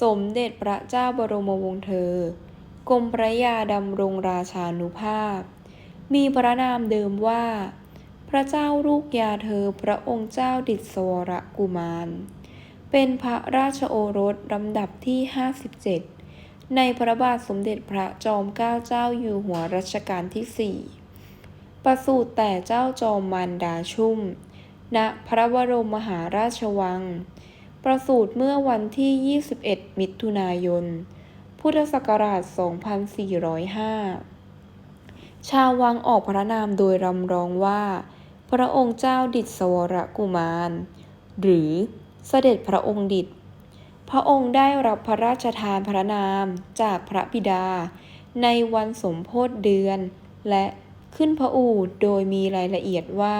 สมเด็จพระเจ้าบรมวงศ์เธอ กรมพระยาดำรงราชานุภาพ มีพระนามเดิมว่า พระเจ้าลูกยาเธอพระองค์เจ้าดิศวรกุมาร เป็นพระราชโอรสลำดับที่ 57 ในพระบาทสมเด็จพระจอมเกล้าเจ้าอยู่หัวรัชกาลที่4ประสูติแต่เจ้าจอมมารดาชุ่ม ณ พระบรมมหาราชวัง ประสูติเมื่อวันที่ 21 มิถุนายน พุทธศักราช 2405 ชาววังออกพระนามโดยรำร้องว่า พระองค์เจ้าดิศวรกุมาร หรือเสด็จพระองค์ดิษพระองค์ได้รับพระราชทานพระนามจากพระบิดา ในวันสมโพธิเดือน และขึ้นพระอูฐโดยมีรายละเอียดว่า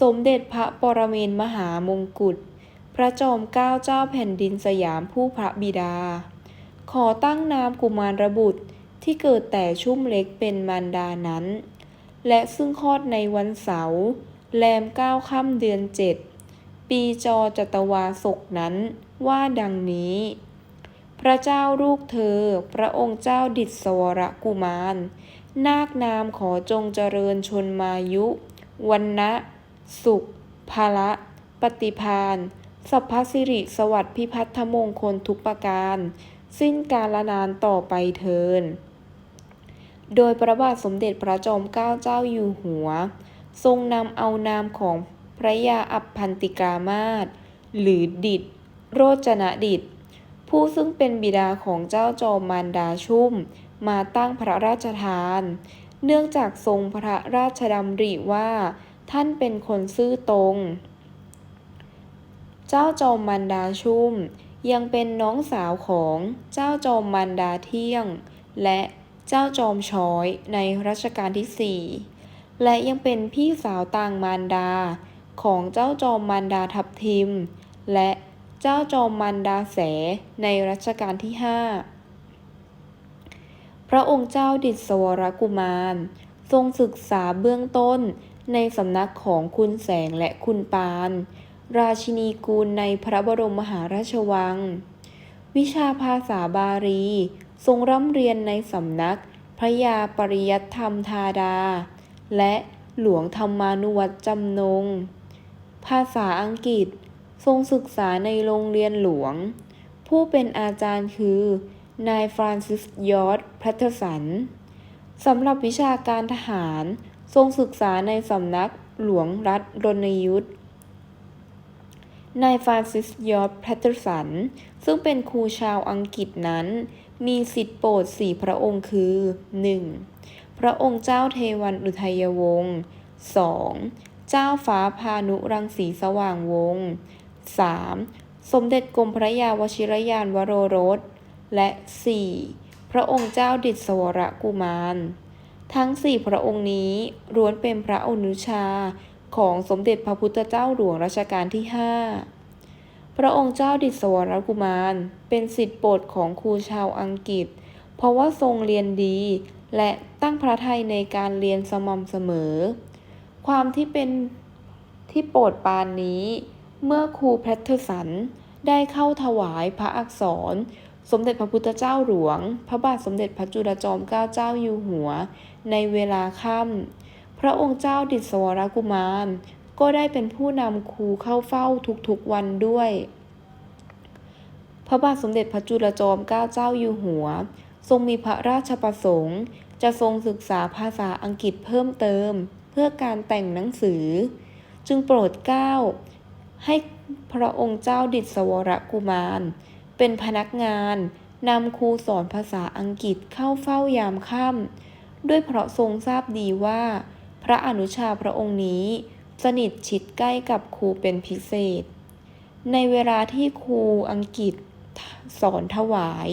สมเด็จพระปรเมนมหามงกุฎ พระจอมเกล้าเจ้าแผ่นดินสยามผู้พระบิดา ขอตั้งนามกุมารบุตรที่เกิดแต่ชุ่มเล็กเป็นมารดานั้น และซึ่งคลอดในวันเสาร์แรมเก้าค่ำเดือนเจ็ดปีจอจตวาศกนั้นว่าดังนี้ พระเจ้าลูกเธอ พระองค์เจ้าดิศวรกุมาร นาคนามขอจงเจริญชนมายุ วันนะ สุข ภละ ปฏิพาน สัพพสิริสวัสดิ์พิพัฒมงคลทุกประการ สิ้นกาลนานต่อไปเทิน โดยพระบาทสมเด็จพระจอมเกล้าเจ้าอยู่หัว ทรงนำเอานามของพระยาอัพพันติกามาศหรือดิดโรจนดิดผู้ซึ่งเป็นบิดาของเจ้าจอมมารดาชุ่ม มาตั้งพระราชทาน เนื่องจากทรงพระราชดำริว่า ท่านเป็นคนซื่อตรง เจ้าจอมมันดาชุ่ม ยังเป็นน้องสาวของเจ้าจอมมันดาเที่ยง และเจ้าจอมช้อยในรัชกาลที่ 4 และยังเป็นพี่สาวต่างมารดาของเจ้าจอมมารดาทับทิม และเจ้าจอมมารดาแสในรัชกาลที่ 5 พระองค์เจ้าดิศวรกุมาร ทรงศึกษาเบื้องต้นในสำนักของคุณแสงและคุณปาน ราชินีกูลในพระบรมมหาราชวัง วิชาภาษาบาลี ทรงร่ำเรียนในสำนัก พระยาปริยัติธรรมธาดา และหลวงธรรมานุวัตรจำนง ภาษาอังกฤษ ทรงศึกษาในโรงเรียนหลวง ผู้เป็นอาจารย์คือ นายฟรานซิสยอร์ดพทเทสันสำหรับวิชาการทหาร ทรงศึกษาในสำนักหลวงรัฐรณยุทธ นายฟรานซิสยอร์ดแพทเทอร์สัน ซึ่งเป็นครูชาวอังกฤษนั้น มีสิทธิโปรดสี่พระองค์คือ 1. พระองค์เจ้าเทวันอุทัยวงศ์ 2. เจ้าฟ้าพานุรังสีสว่างวงศ์ 3. สมเด็จกรมพระยาวชิรยานวโรรส และ 4. พระองค์เจ้าดิศวรกุมาร ทั้งสี่พระองค์นี้ล้วนเป็นพระอนุชา ของสมเด็จพระพุทธเจ้าหลวงรัชกาลที่ 5 พระองค์เจ้าดิศวรกุมาร เป็นสิทธิโปรดของครูชาวอังกฤษ เพราะว่าทรงเรียนดี และตั้งพระทัยในการเรียนสม่ำเสมอ ความที่เป็นที่โปรดปานนี้ เมื่อครูแพทเทอร์สันได้เข้าถวายพระอักษร สมเด็จพระพุทธเจ้าหลวง พระบาทสมเด็จพระจุลจอมเกล้าเจ้าอยู่หัว ในเวลาค่ำ พระองค์เจ้าดิศวรกุมาร ก็ได้เป็นผู้นำครูเข้าเฝ้าทุกๆวันด้วย พระบาทสมเด็จพระจุลจอมเกล้าเจ้าอยู่หัว ทรงมีพระราชประสงค์ จะทรงศึกษาภาษาอังกฤษเพิ่มเติม เพื่อการแต่งหนังสือ จึงโปรดเกล้าให้พระองค์เจ้าดิศวรกุมาร เป็นพนักงานนำครูสอนภาษาอังกฤษเข้าเฝ้ายามค่ำด้วยเพราะทรงทราบดีว่า พระอนุชาพระองค์นี้ สนิทชิดใกล้กับครูเป็นพิเศษ ในเวลาที่ครูอังกฤษสอนถวาย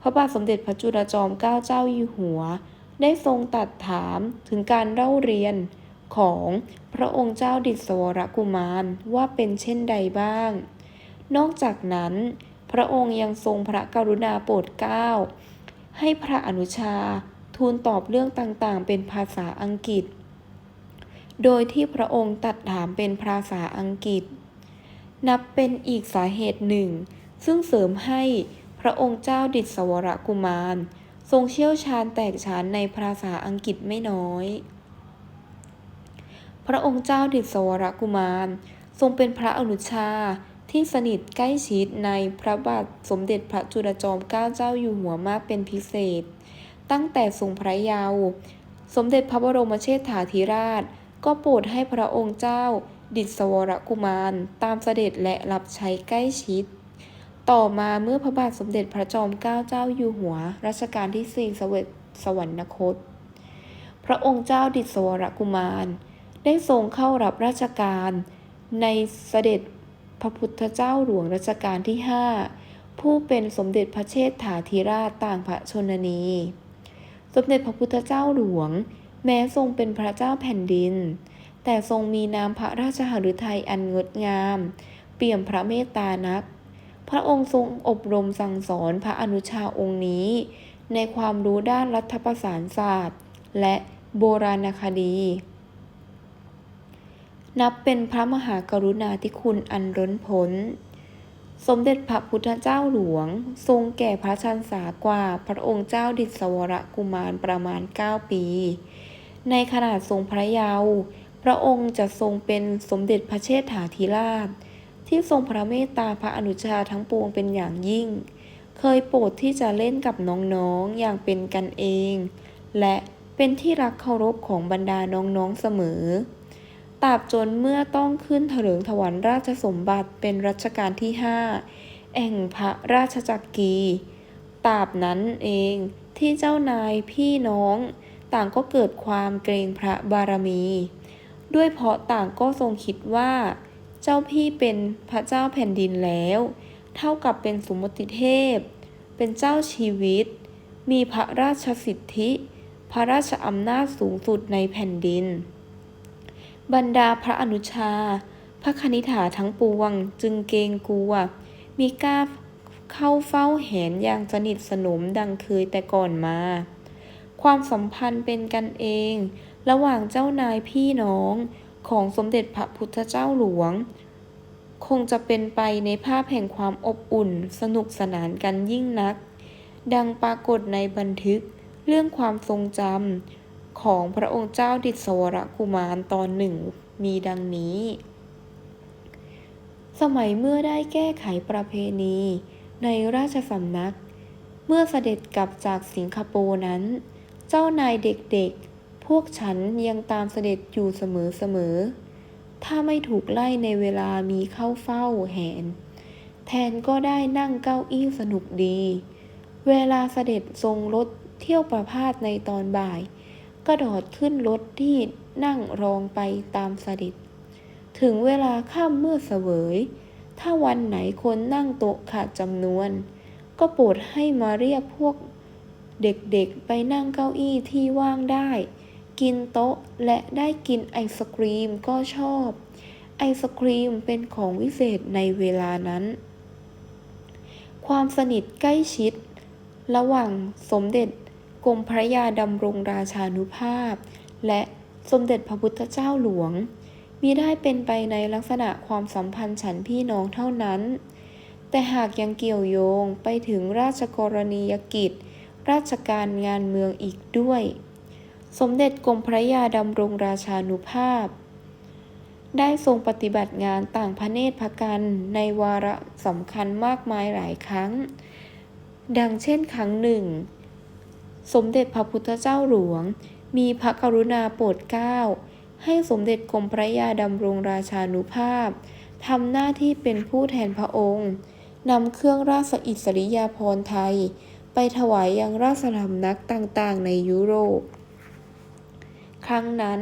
พระบาทสมเด็จพระจุลจอมเกล้าเจ้าอยู่หัว ได้ทรงตัดถามถึงการเล่าเรียนของพระองค์เจ้าดิศวรกุมารว่าเป็นเช่นใดบ้าง นอกจากนั้น พระองค์ยังทรงพระกรุณาโปรดเกล้าให้พระอนุชา ทูลตอบเรื่องต่างๆ เป็นภาษาอังกฤษ โดยที่พระองค์ตัดถามเป็นภาษาอังกฤษ นับเป็นอีกสาเหตุหนึ่ง ซึ่งเสริมให้พระองค์เจ้าดิศวรกุมาร ทรงเชี่ยวชาญแตกฉานในภาษาอังกฤษไม่น้อย พระองค์เจ้าดิศวรกุมาร ทรงเป็นพระอนุชาที่สนิทใกล้ชิดในพระบาทสมเด็จพระจุลจอมเกล้าเจ้าอยู่หัวมากเป็นพิเศษ ตั้งแต่ทรงพระเยาว์สมเด็จพระบรมเชษฐาธิราช ก็โปรดให้พระองค์เจ้า ดิศวรกุมารตามเสด็จและรับใช้ใกล้ชิด ต่อมาเมื่อพระบาทสมเด็จพระจอมเกล้าเจ้าอยู่หัว รัชกาลที่สี่เสวสวรรคต พระองค์เจ้าดิศวรกุมาร ได้ทรงเข้ารับราชการในเสด็จพระพุทธเจ้าหลวงรัชกาลที่5ผู้เป็นสมเด็จพระเชษฐาธิราชต่างพระชนนี สมเด็จพระพุทธเจ้าหลวง แม้ทรงเป็นพระเจ้าแผ่นดิน แต่ทรงมีนามพระราชหฤทัยอันงดงาม เปี่ยมพระเมตตานัก พระองค์ทรงอบรมสั่งสอนพระอนุชาองค์นี้ ในความรู้ด้านรัฐประศานศาสตร์ และโบราณคดี นับเป็นพระมหากรุณาธิคุณอันล้นพ้น สมเด็จพระพุทธเจ้าหลวง ทรงแก่พระชันษากว่าพระองค์เจ้าดิศวรกุมารประมาณ 9 ปี ในขนาดทรงพระเยาว์พระองค์จะทรงเป็นสมเด็จพระเชษฐาธิราช ที่ทรงพระเมตตาพระอนุชาทั้งปวงเป็นอย่างยิ่ง เคยโปรดที่จะเล่นกับน้องๆอย่างเป็นกันเอง และเป็นที่รักเคารพของบรรดาน้องๆเสมอ ตราบจนเมื่อต้องขึ้นเถลิงถวัลราชสมบัติเป็นรัชกาลที่ห้าแห่งพระราชจักรีตราบนั้นเองที่เจ้านายพี่น้องต่างก็เกิดความเกรงพระบารมี ด้วยเพราะต่างก็ทรงคิดว่า เจ้าพี่เป็นพระเจ้าแผ่นดินแล้ว เท่ากับเป็นสมมติเทพ เป็นเจ้าชีวิต มีพระราชสิทธิ พระราชอำนาจสูงสุดในแผ่นดิน บรรดาพระอนุชา พระคณิษฐาทั้งปวง จึงเกรงกลัวมีกล้าเข้าเฝ้าแหนอย่างสนิทสนมดังเคยแต่ก่อนมา ความสัมพันธ์เป็นกันเอง ระหว่างเจ้านายพี่น้องของสมเด็จพระพุทธเจ้าหลวง คงจะเป็นไปในภาพแห่งความอบอุ่น สนุกสนานกันยิ่งนัก ดังปรากฏในบันทึกเรื่องความทรงจำ ของพระองค์เจ้าดิศวรกุมารตอนหนึ่งมีดังนี้ สมัยเมื่อได้แก้ไขประเพณีในราชสำนัก เมื่อเสด็จกลับจากสิงคโปร์นั้น เจ้านายเด็กๆ พวกฉันยังตามเสด็จอยู่เสมอๆ ถ้าไม่ถูกไล่ในเวลามีเข้าเฝ้าแหน แทนก็ได้นั่งเก้าอี้สนุกดี เวลาเสด็จทรงรถเที่ยวประพาสในตอนบ่าย ก็ดอดขึ้นรถที่นั่งรองไปตามเสด็จถึงเวลาค่ำมืดเสวย ถ้าวันไหนคนนั่งโต๊ะขาดจำนวน ก็โปรดให้มาเรียกพวกเด็กๆไปนั่งเก้าอี้ที่ว่างได้ กินโต๊ะและได้กินไอศกรีมก็ชอบ ไอศกรีมเป็นของวิเศษในเวลานั้น ความสนิทใกล้ชิด ระหว่างสมเด็จ กรมพระยาดำรงราชานุภาพ และสมเด็จพระพุทธเจ้าหลวง มีได้เป็นไปในลักษณะความสัมพันธ์ฉันพี่น้องเท่านั้น แต่หากยังเกี่ยวโยงไปถึงราชกรณียกิจ ราชการงานเมืองอีกด้วย สมเด็จกรมพระยาดำรงราชานุภาพ ได้ทรงปฏิบัติงานต่างพระเนตรพระกันในวาระสำคัญมากมายหลายครั้ง ดังเช่นครั้งหนึ่ง สมเด็จพระพุทธเจ้าหลวง มีพระกรุณาโปรดเกล้า ให้สมเด็จกรมพระยาดำรงราชานุภาพทำหน้าที่เป็นผู้แทนพระองค์นำเครื่องราชอิสริยาภรณ์ไทย ไปถวายยังราชสำนักต่างๆ ในยุโรป ครั้งนั้น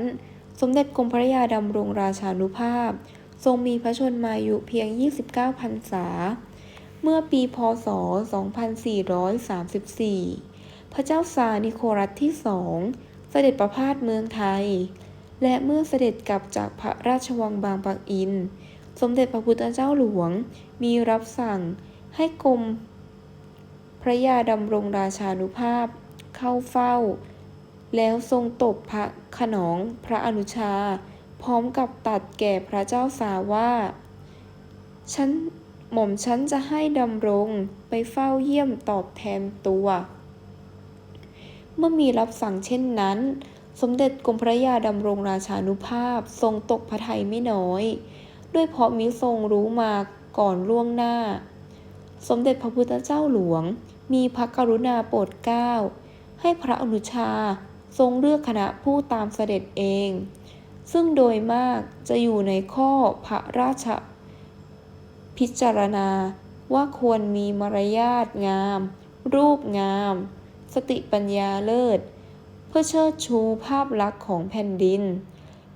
สมเด็จกรมพระยาดำรงราชานุภาพ ทรงมีพระชนมายุเพียง 29 พรรษา เมื่อปีพศ 2434 พระเจ้าซาร์นิโคลัสที่สองเสด็จประพาสเมืองไทย และเมื่อเสด็จกลับจากพระราชวังบางปะอิน สมเด็จพระพุทธเจ้าหลวงมีรับสั่งให้กรมพระยาดำรงราชานุภาพเข้าเฝ้า แล้วทรงตบพระขนองพระอนุชา พร้อมกับตัดแก่พระเจ้าสาว่าฉันหม่อมฉันจะให้ดำรงไปเฝ้าเยี่ยมตอบแทนตัว เมื่อมีรับสั่งเช่นนั้น สมเด็จกรมพระยาดำรงราชานุภาพทรงตกพระทัยไม่น้อย ด้วยเพราะมิทรงรู้มาก่อนล่วงหน้า สมเด็จพระพุทธเจ้าหลวง มีพระกรุณาโปรดเกล้าให้พระอนุชาทรงเลือกคณะผู้ตามเสด็จเอง ซึ่งโดยมากจะอยู่ในข้อพระราชพิจารณาว่าควรมีมารยาทงาม รูปงาม ติปัญญาเลิศ เพื่อเชิดชูภาพลักษณ์ของแผ่นดิน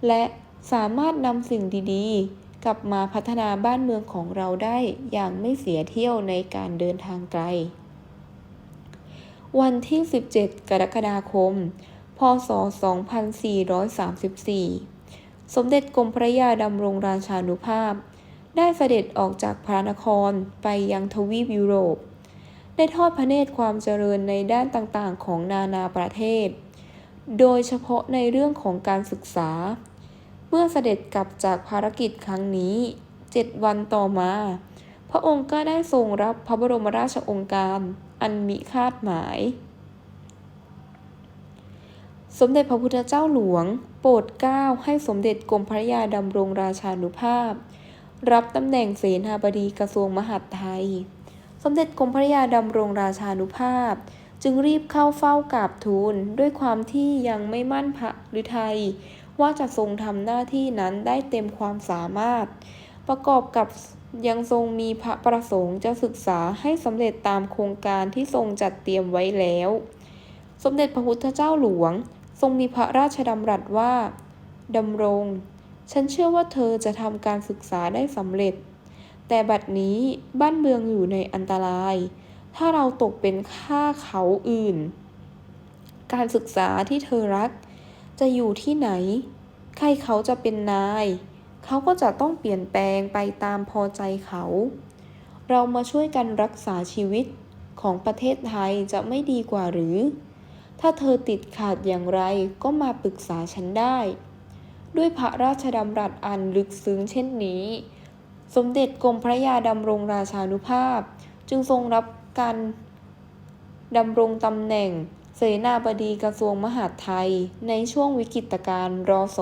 และสามารถนำสิ่งดีๆ กลับมาพัฒนาบ้านเมืองของเราได้อย่างไม่เสียเที่ยวในการเดินทางไกล วันที่ 17 กรกฎาคม พศ 2434 สมเด็จกรมพระยาดำรงราชานุภาพ ได้เสด็จออกจากพระนครไปยังทวีปยุโรป ได้ทอดพระเนตรความเจริญในด้านต่างๆ ของนานาประเทศ โดยเฉพาะในเรื่องของการศึกษา เมื่อเสด็จกลับจากภารกิจครั้งนี้เจ็ดวันต่อมา พระองค์ก็ได้ทรงรับพระบรมราชองค์การอันมิคาดหมาย สมเด็จพระพุทธเจ้าหลวง โปรดเกล้าให้สมเด็จกรมพระยาดำรงราชานุภาพ รับตำแหน่งเสนาบดีกระทรวงมหาดไทย สมเด็จกรมพระยาดำรงราชานุภาพ จึงรีบเข้าเฝ้ากราบทูลด้วยความที่ยังไม่มั่นพระฤทัยว่าจะทรงทำหน้าที่นั้นได้เต็มความสามารถ ประกอบกับยังทรงมีพระประสงค์จะศึกษาให้สำเร็จตามโครงการที่ทรงจัดเตรียมไว้แล้ว สมเด็จพระพุทธเจ้าหลวง ทรงมีพระราชดำรัสว่าดำรง ฉันเชื่อว่าเธอจะทำการศึกษาได้สำเร็จ แต่บัดนี้บ้านเมืองอยู่ในอันตราย ถ้าเราตกเป็นข้าเขาอื่น การศึกษาที่เธอรัก จะอยู่ที่ไหน ใครเขาจะเป็นนาย เขาก็จะต้องเปลี่ยนแปลงไปตามพอใจเขา เรามาช่วยกันรักษาชีวิตของประเทศไทยจะไม่ดีกว่าหรือ ถ้าเธอติดขาดอย่างไรก็มาปรึกษาฉันได้ ด้วยพระราชดำรัสอันลึกซึ้งเช่นนี้ สมเด็จกรมพระยาดำรงราชานุภาพ จึงทรงรับการดำรงตำแหน่งเสนาบดีกระทรวงมหาดไทย ในช่วงวิกฤตการณ์รศ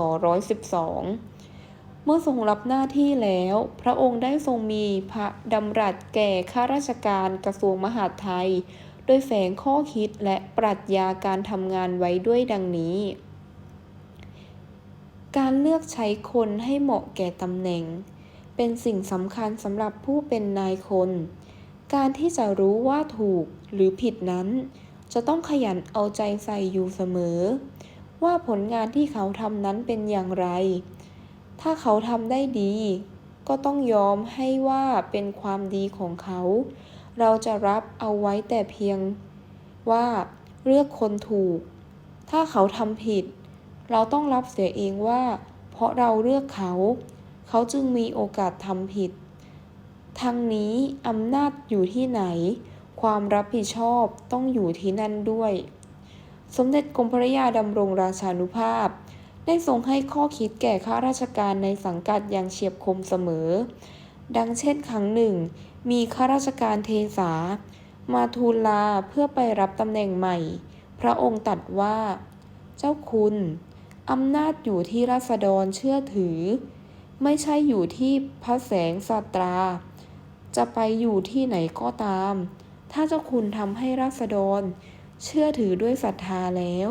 112 เมื่อทรงรับหน้าที่แล้ว พระองค์ได้ทรงมีพระดำรัสแก่ข้าราชการกระทรวงมหาดไทย โดยแฝงข้อคิดและปรัชญาการทำงานไว้ด้วยดังนี้ การเลือกใช้คนให้เหมาะแก่ตำแหน่ง เป็นสิ่งสำคัญสำหรับผู้เป็นนายคน การที่จะรู้ว่าถูกหรือผิดนั้น จะต้องขยันเอาใจใส่อยู่เสมอ ว่าผลงานที่เขาทำนั้นเป็นอย่างไร ถ้าเขาทำได้ดี ก็ต้องยอมให้ว่าเป็นความดีของเขา เราจะรับเอาไว้แต่เพียงว่าเลือกคนถูก ถ้าเขาทำผิด เราต้องรับเสียเองว่า เพราะเราเลือกเขา เขาจึงมีโอกาสทำผิด ทั้งนี้อำนาจอยู่ที่ไหน ความรับผิดชอบต้องอยู่ที่นั่นด้วย สมเด็จกรมพระยาดำรงราชานุภาพ ได้ทรงให้ข้อคิดแก่ข้าราชการในสังกัดอย่างเฉียบคมเสมอ ดังเช่นครั้งหนึ่ง มีข้าราชการเทสา มาทูลลาเพื่อไปรับตำแหน่งใหม่ พระองค์ตรัสว่า เจ้าคุณอำนาจอยู่ที่ราษฎรเชื่อถือ ไม่ใช่อยู่ที่พระแสงสัตรา จะไปอยู่ที่ไหนก็ตาม ถ้าเจ้าคุณทำให้ราษฎร เชื่อถือด้วยศรัทธาแล้ว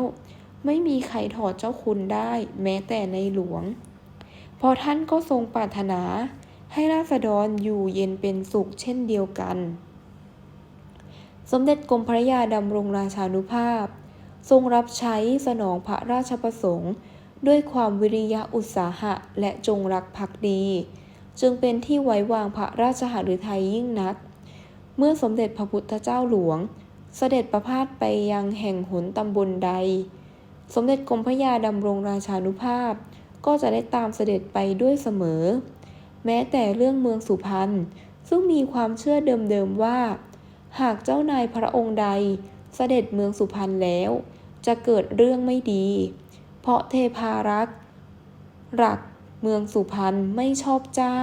ไม่มีใครถอดเจ้าคุณได้แม้แต่ในหลวงเพอท่านก็ทรงปรารถนา ให้ราษฎรอยู่เย็นเป็นสุขเช่นเดียวกัน สมเด็จกรมพระยาดำรงราชานุภาพ ทรงรับใช้สนองพระราชประสงค์ ด้วยความวิริยะอุตสาหะและจงรักภักดี จึงเป็นที่ไว้วางพระราชหฤทัยยิ่งนัก เมื่อสมเด็จพระพุทธเจ้าหลวง เสด็จประพาสไปยังแห่งหนตำบลใด สมเด็จกรมพระยาดำรงราชานุภาพ ก็จะได้ตามเสด็จไปด้วยเสมอ แม้แต่เรื่องเมืองสุพรรณซึ่งมีความเชื่อเดิมๆว่า หากเจ้านายพระองค์ใดเสด็จเมืองสุพรรณแล้ว จะเกิดเรื่องไม่ดี เพราะเทพารักษ์หลักเมืองสุพรรณไม่ชอบเจ้า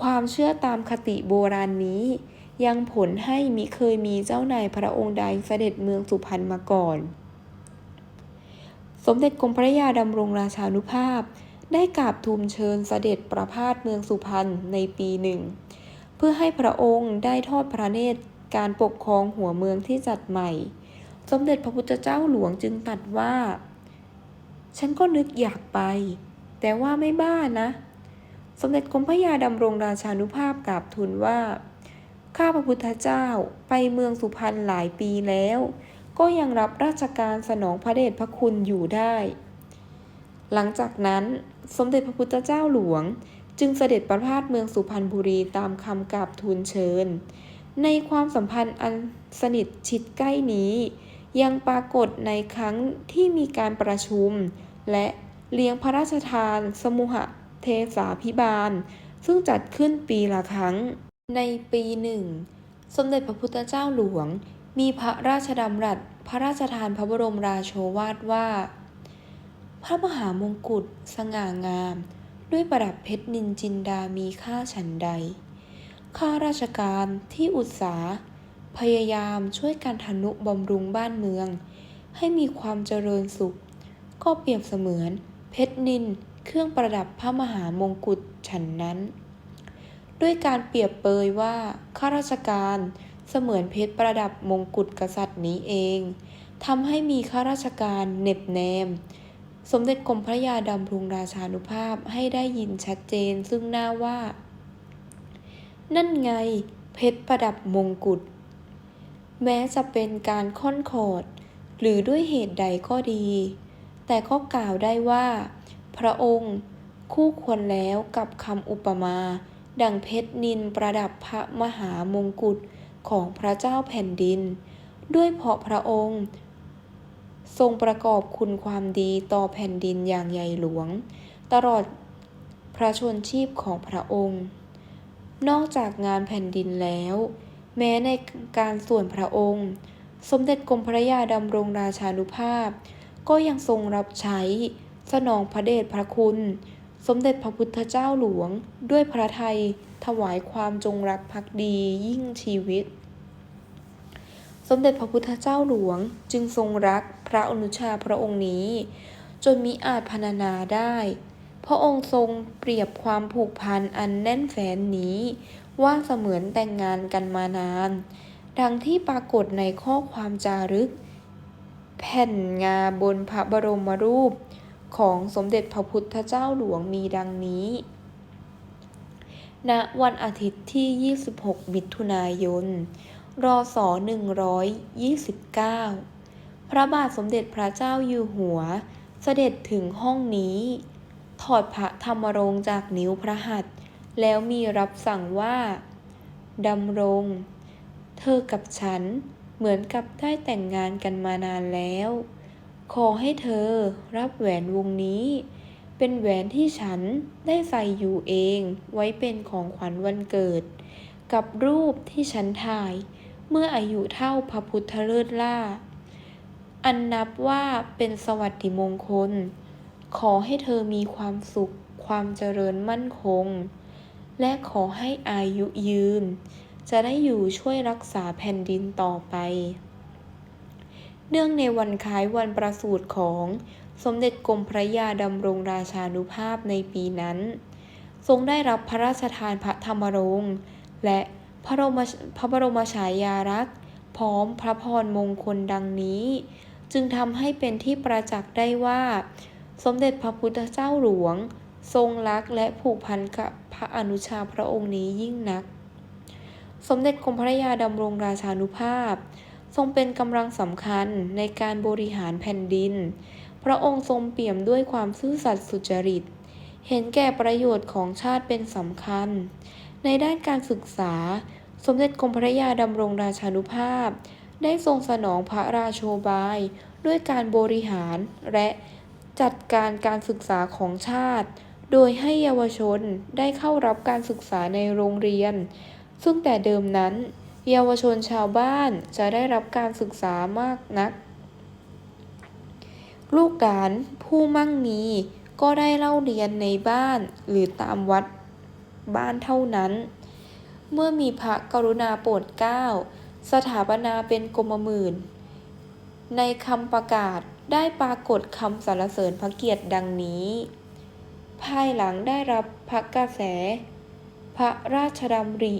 ความเชื่อตามคติโบราณนี้ ยังผลให้มิเคยมีเจ้านายพระองค์ใดเสด็จเมืองสุพรรณมาก่อน สมเด็จกรมพระยาดำรงราชานุภาพ ได้กราบทูลเชิญเสด็จประพาสเมืองสุพรรณในปีหนึ่ง เพื่อให้พระองค์ได้ทอดพระเนตรการปกครองหัวเมืองที่จัดใหม่ สมเด็จพระพุทธเจ้าหลวงจึงตรัสว่า ฉันก็นึกอยากไป แต่ว่าไม่บ้านะ สมเด็จกรมพระยาดำรงราชานุภาพกราบทูลว่า ข้าพระพุทธเจ้าไปเมืองสุพรรณหลายปีแล้ว ก็ยังรับราชการสนองพระเดชพระคุณอยู่ได้ หลังจากนั้นสมเด็จพระพุทธเจ้าหลวง จึงเสด็จประพาสเมืองสุพรรณบุรีตามคำกราบทูลเชิญ ในความสัมพันธ์อันสนิทชิดใกล้นี้ ยังปรากฏในครั้งที่มีการประชุม และเลี้ยงพระราชทาน สมุหเทสาพิบาล ซึ่งจัดขึ้นปีละครั้ง ในปีหนึ่ง สมเด็จพระพุทธเจ้าหลวง มีพระราชดำรัสพระราชทานพระบรมราโชวาทว่า พระมหามงกุฎสง่างาม ด้วยประดับเพชรนินจินดามีค่าฉันใด ข้าราชการที่อุตสาห์ พยายามช่วยกันทนุบำรุงบ้านเมือง ให้มีความเจริญสุข ก็เปรียบเสมือน เพชรนินเครื่องประดับพระมหามงกุฎฉันนั้น ด้วยการเปรียบเปยว่าข้าราชการเสมือนเพชรประดับมงกุฎกษัตริย์นี้เองทำให้มีข้าราชการเน็บแนม สมเด็จกรมพระยาดำรงราชานุภาพให้ได้ยินชัดเจนซึ่งหน้าว่า นั่นไง เพชรประดับมงกุฎ แม้จะเป็นการค่อนขอดหรือด้วยเหตุใดก็ดี แต่ก็กล่าวได้ว่า พระองค์คู่ควรแล้วกับคำอุปมา ดังเพชรนินประดับพระมหามงกุฎของพระเจ้าแผ่นดิน ด้วยเพราะพระองค์ ทรงประกอบคุณความดีต่อแผ่นดินอย่างใหญ่หลวง ตลอดพระชนชีพของพระองค์ นอกจากงานแผ่นดินแล้ว แม้ในการส่วนพระองค์ สมเด็จกรมพระยาดำรงราชานุภาพ ก็ยังทรงรับใช้ สนองพระเดชพระคุณ สมเด็จพระพุทธเจ้าหลวง ด้วยพระไทยถวายความจงรักภักดียิ่งชีวิต สมเด็จพระพุทธเจ้าหลวงจึงทรงรักพระอนุชาพระองค์นี้ จนมิอาจพรรณนาได้ พระองค์ทรงเปรียบความผูกพันอันแน่นแฟ้นนี้ ว่าเสมือนแต่งงานกันมานาน ดังที่ปรากฏในข้อความจารึก แผ่นงาบนพระบรมรูปของสมเด็จพระพุทธเจ้าหลวงมีดังนี้ ณ วันอาทิตย์ที่ 26 มิถุนายน รศ 129 พระบาทสมเด็จพระเจ้าอยู่หัว เสด็จถึงห้องนี้ ถอดพระธรรมรงจากนิ้วพระหัตถ์ แล้วมีรับสั่งว่าดำรง เธอกับฉันเหมือนกับได้แต่งงานกันมานานแล้ว ขอให้เธอรับแหวนวงนี้ เป็นแหวนที่ฉันได้ใส่อยู่เองไว้เป็นของขวัญวันเกิด กับรูปที่ฉันถ่าย เมื่ออายุเท่าพระพุทธเลิศล่า อันนับว่าเป็นสวัสดิมงคล ขอให้เธอมีความสุขความเจริญมั่นคง และขอให้อายุยืน จะได้อยู่ช่วยรักษาแผ่นดินต่อไป เนื่องในวันคล้ายวันประสูติของสมเด็จกรมพระยาดำรงราชานุภาพในปีนั้น ทรงได้รับพระราชทานพระธรรมรงค์และพระบรมพระบรมฉายาลักษณ์ พร้อมพระพรมงคลดังนี้ จึงทำให้เป็นที่ประจักษ์ได้ว่า สมเด็จพระพุทธเจ้าหลวง ทรงรักและผูกพันกับพระอนุชาพระองค์นี้ยิ่งนัก สมเด็จกรมพระยาดำรงราชานุภาพ ทรงเป็นกำลังสำคัญในการบริหารแผ่นดิน พระองค์ทรงเปี่ยมด้วยความซื่อสัตย์สุจริต เห็นแก่ประโยชน์ของชาติเป็นสำคัญ ในด้านการศึกษา สมเด็จกรมพระยาดำรงราชานุภาพ ได้ทรงสนองพระราโชบาย ด้วยการบริหารและจัดการการศึกษาของชาติ โดยให้เยาวชนได้เข้ารับการศึกษาในโรงเรียน ซึ่งแต่เดิมนั้น เยาวชนชาวบ้านจะได้รับการศึกษามากนัก ลูกหลานผู้มั่งมีก็ได้เล่าเรียนในบ้านหรือตามวัดบ้านเท่านั้น เมื่อมีพระกรุณาโปรดเกล้า สถาปนาเป็นกรมหมื่น ในคำประกาศได้ปรากฏคำสรรเสริญพระเกียรติดังนี้ ภายหลังได้รับพระกระแส พระราชดำริ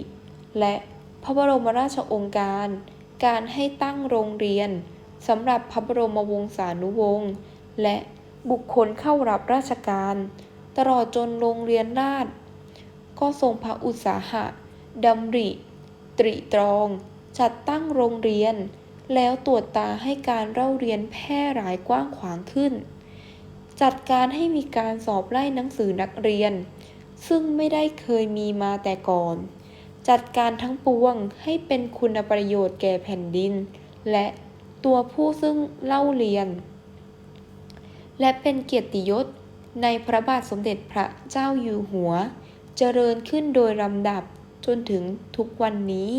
และพระบรมราชองการ การให้ตั้งโรงเรียนสำหรับพระบรมวงศานุวงศ์และบุคคลเข้ารับราชการ ตลอดจนโรงเรียนราช ก็ทรงพระอุตสาหะดำริ ตริตรอง จัดตั้งโรงเรียน แล้วตรวจตาให้การเล่าเรียนแพร่หลายกว้างขวางขึ้น จัดการให้มีการสอบไล่หนังสือนักเรียน ซึ่งไม่ได้เคยมีมาแต่ก่อน จัดการทั้งปวงให้เป็นคุณประโยชน์แก่แผ่นดิน และตัวผู้ซึ่งเล่าเรียน และเป็นเกียรติยศในพระบาทสมเด็จพระเจ้าอยู่หัว เจริญขึ้นโดยลำดับจนถึงทุกวันนี้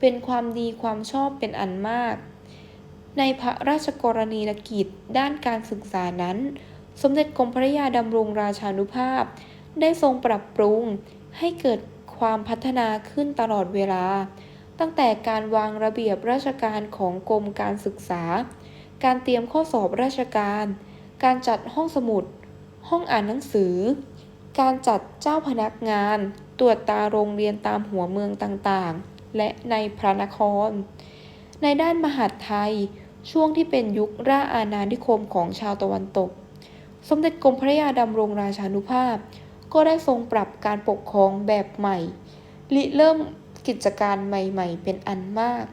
เป็นความดีความชอบเป็นอันมาก ในพระราชกรณียกิจด้านการศึกษานั้น สมเด็จกรมพระยาดำรงราชานุภาพ ได้ทรงปรับปรุงให้เกิดความพัฒนาขึ้นตลอดเวลา ตั้งแต่การวางระเบียบราชการของกรมการศึกษา การเตรียมข้อสอบราชการ การจัดห้องสมุด ห้องอ่านหนังสือ การจัดเจ้าพนักงาน ตรวจตาโรงเรียนตามหัวเมืองต่างๆ และในพระนคร ในด้านมหาดไทย ช่วงที่เป็นยุคราอาณานิคมของชาวตะวันตก สมเด็จกรมพระยาดำรงราชานุภาพ ก็ได้ทรงปรับการปกครองแบบใหม่ริเริ่มกิจการใหม่ๆ เป็นอันมาก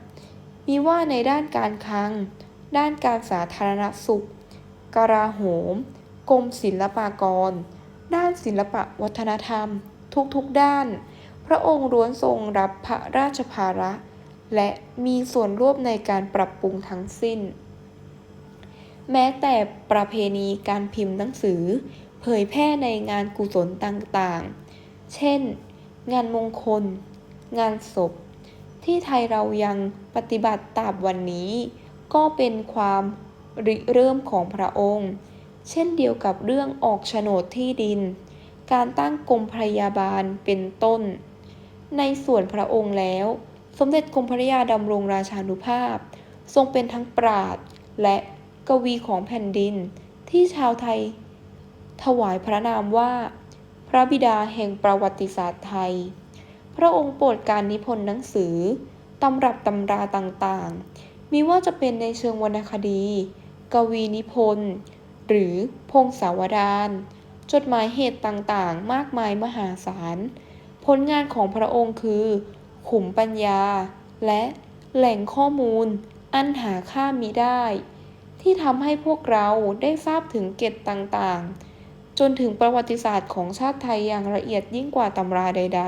มีว่าในด้านการคลัง ด้านการสาธารณสุข กราโหม กรมศิลปากร ด้านศิลปะวัฒนธรรม ทุกๆด้าน พระองค์ล้วนทรงรับพระราชภาระ และมีส่วนร่วมในการปรับปรุงทั้งสิ้น แม้แต่ประเพณีการพิมพ์หนังสือ เผยแพร่ในงานกุศลต่างๆ เช่น งานมงคล งานศพ ที่ไทยเรายังปฏิบัติตาบวันนี้ ก็เป็นความริเริ่มของพระองค์ เช่นเดียวกับเรื่องออกโฉนดที่ดิน การตั้งกรมพยาบาลเป็นต้น ในส่วนพระองค์แล้ว สมเด็จกรมพระยาดำรงราชานุภาพ ทรงเป็นทั้งปราดและ กวีของแผ่นดิน ที่ชาวไทย ถวายพระนามว่า พระบิดาแห่งประวัติศาสตร์ไทย พระองค์โปรดการนิพนธ์หนังสือ ตำรับตำราต่างๆมีว่าจะเป็นในเชิงวรรณคดี กวีนิพนธ์ หรือพงศาวดาร จดหมายเหตุต่างๆ มากมายมหาศาล ผลงานของพระองค์คือ ขุมปัญญา และแหล่งข้อมูล อันหาค่ามิได้ ที่ทำให้พวกเราได้ทราบถึงเกตต่างๆ จนถึงประวัติศาสตร์ของชาติไทยอย่างละเอียดยิ่งกว่าตำราใด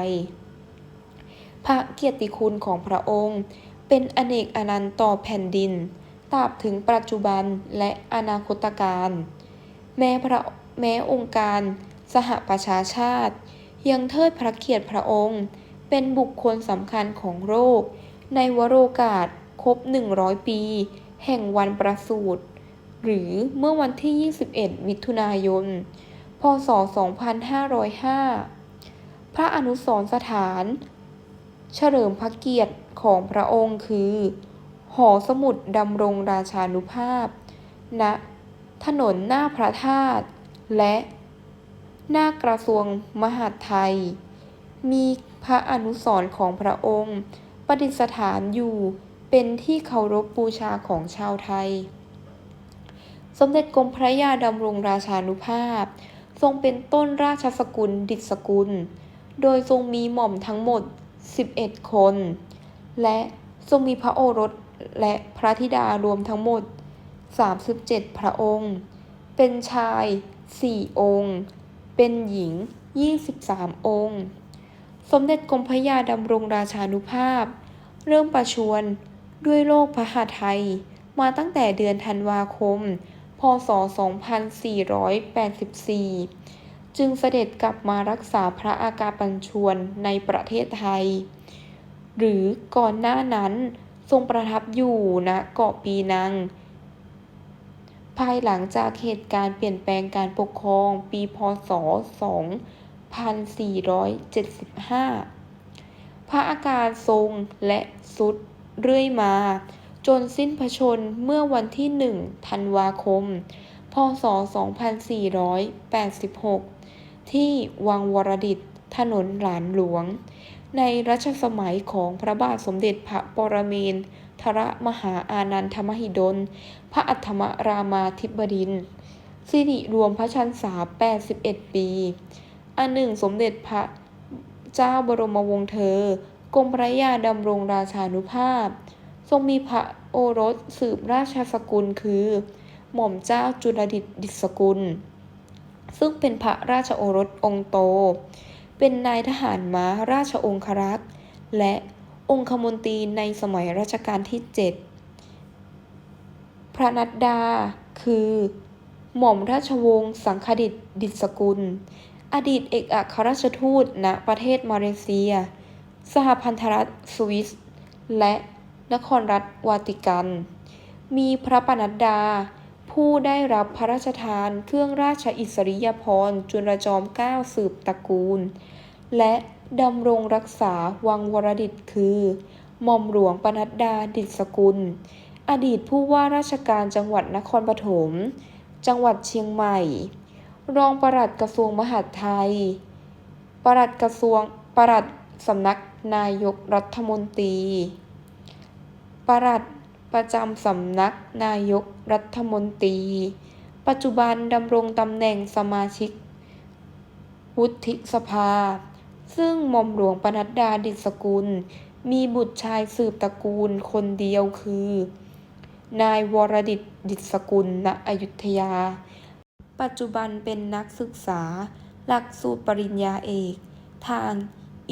ๆ พระเกียรติคุณของพระองค์ เป็นอเนกอนันต์ต่อแผ่นดินตราบถึงปัจจุบันและอนาคตการ แม้พระแม้องค์การสหประชาชาติ ยังเทิดพระเกียรติพระองค์ เป็นบุคคลสำคัญของโลกในวโรกาสครบ 100 ปี แห่งวันประสูติ หรือเมื่อวันที่ 21 มิถุนายน พศ 2505 พระอนุสรสถาน เฉลิมพระเกียรติของพระองค์คือ หอสมุดดำรงราชานุภาพณถนนหน้าพระธาตุและหน้ากระทรวงมหาดไทย มีพระอนุสรของพระองค์ ประดิษฐานอยู่เป็นที่เคารพบูชาของชาวไทย สมเด็จกรมพระยาดำรงราชานุภาพ ทรงเป็นต้นราชสกุลดิษสกุล โดยทรงมีหม่อมทั้งหมด 11 คน และทรงมีพระโอรสและพระธิดารวมทั้งหมด 37 พระองค์ เป็นชาย 4 องค์ เป็นหญิง 23 องค์ สมเด็จกรมพระยาดำรงราชานุภาพ เริ่มประชวรด้วยโรคพระหาไทยมาตั้งแต่เดือนธันวาคม พศ 2484 จึงเสด็จกลับมารักษาพระอาการปัญชวนในประเทศไทย หรือก่อนหน้านั้นทรงประทับอยู่ณเกาะปีนัง ภายหลังจากเหตุการณ์เปลี่ยนแปลงการปกครองปีพศ 2475 พระอาการทรงและสุดเรื่อยมา จนสิ้นพระชนเมื่อวันที่ 1 ธันวาคม พศ 2486 ที่วังวรดิต ถนนหลานหลวง ในรัชสมัยของพระบาทสมเด็จพระปรเมนทรมหาอานันทมหิดล พระอัฏฐมรามาธิบดินทรสิริรวมพระชันษา 81 ปี อันหนึ่งสมเด็จพระเจ้าบรมวงศ์เธอ กรมพระยาดำรงราชานุภาพ ทรงมีพระโอรสสืบราชสกุลคือ หม่อมเจ้าจุลดิษฐ์ดิษกุล ซึ่งเป็นพระราชโอรสองค์โต เป็นนายทหารม้าราชองครักษ์และองคมนตรีในสมัยรัชกาลที่ 7 พระนัดดา คือ หม่อมราชวงศ์สังคดิษฐ์ดิษกุล อดีตเอกอัครราชทูตณประเทศมาเลเซีย สหพันธรัฐสวิส และ นครรัฐวาติกัน มีพระปนัดดา ผู้ได้รับพระราชทานเครื่องราชอิสริยาภรณ์จุลจอมเกล้าสืบตระกูล และดำรงรักษาวังวรดิตถ์คือหม่อมหลวงปนัดดาดิษกุล อดีตผู้ว่าราชการจังหวัดนครปฐม จังหวัดเชียงใหม่ รองปลัดกระทรวงมหาดไทยปลัดกระทรวงปลัดสำนักนายกรัฐมนตรี ปลัดประจำสำนักนายกรัฐมนตรี ปัจจุบันดำรงตำแหน่งสมาชิก วุฒิสภา ซึ่งหม่อมหลวงปนัดดาดิษกุล มีบุตรชายสืบตระกูลคนเดียวคือ นายวรดิตดิษกุล ณ อยุธยา ปัจจุบันเป็นนักศึกษา หลักสูตรปริญญาเอก ทาง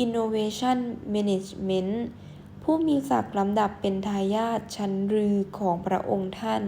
Innovation Management ผู้มีศักดิ์ลำดับเป็นทายาทชั้นรือของพระองค์ท่าน